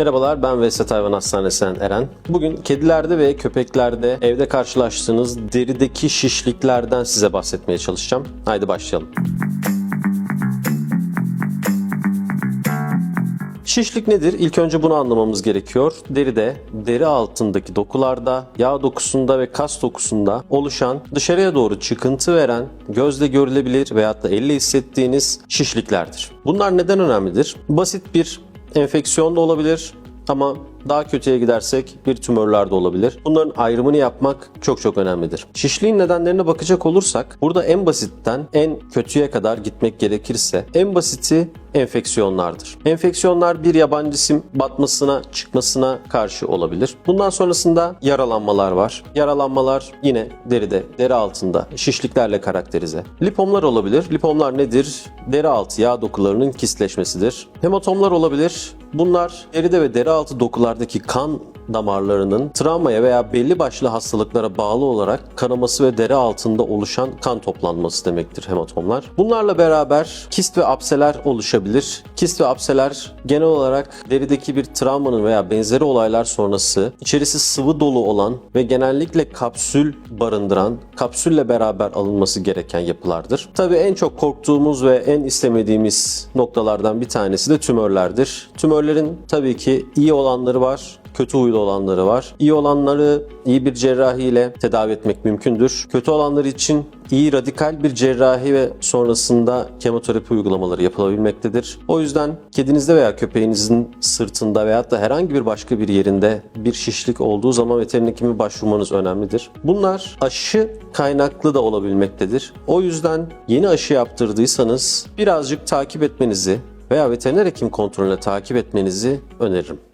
Merhabalar ben Vesat Hayvan Hastanesi'nden Eren. Bugün kedilerde ve köpeklerde evde karşılaştığınız derideki şişliklerden size bahsetmeye çalışacağım. Haydi başlayalım. Şişlik nedir? İlk önce bunu anlamamız gerekiyor. Deride, deri altındaki dokularda, yağ dokusunda ve kas dokusunda oluşan, dışarıya doğru çıkıntı veren, gözle görülebilir veyahut da elle hissettiğiniz şişliklerdir. Bunlar neden önemlidir? Basit bir enfeksiyon da olabilir ama daha kötüye gidersek bir tümörler de olabilir. Bunların ayrımını yapmak çok çok önemlidir. Şişliğin nedenlerine bakacak olursak burada en basitten en kötüye kadar gitmek gerekirse en basiti enfeksiyonlardır. Enfeksiyonlar bir yabancı cisim batmasına, çıkmasına karşı olabilir. Bundan sonrasında yaralanmalar var. Yaralanmalar yine deride, deri altında şişliklerle karakterize. Lipomlar olabilir. Lipomlar nedir? Deri altı yağ dokularının kistleşmesidir. Hematomlar olabilir. Bunlar deride ve deri altı dokulardaki kan damarlarının travmaya veya belli başlı hastalıklara bağlı olarak kanaması ve deri altında oluşan kan toplanması demektir hematomlar. Bunlarla beraber kist ve apseler oluşabilir. Kist ve apseler genel olarak derideki bir travmanın veya benzeri olaylar sonrası içerisi sıvı dolu olan ve genellikle kapsül barındıran, kapsülle beraber alınması gereken yapılardır. Tabii en çok korktuğumuz ve en istemediğimiz noktalardan bir tanesi de tümörlerdir. Tümörlerin tabii ki iyi olanları var, kötü huylu olanları var. İyi olanları iyi bir cerrahi ile tedavi etmek mümkündür. Kötü olanları için iyi radikal bir cerrahi ve sonrasında kemoterapi uygulamaları yapılabilmektedir. O yüzden kedinizde veya köpeğinizin sırtında veyahut da herhangi bir başka bir yerinde bir şişlik olduğu zaman veteriner hekime başvurmanız önemlidir. Bunlar aşı kaynaklı da olabilmektedir. O yüzden yeni aşı yaptırdıysanız birazcık takip etmenizi veya veteriner hekim kontrolüne takip etmenizi öneririm.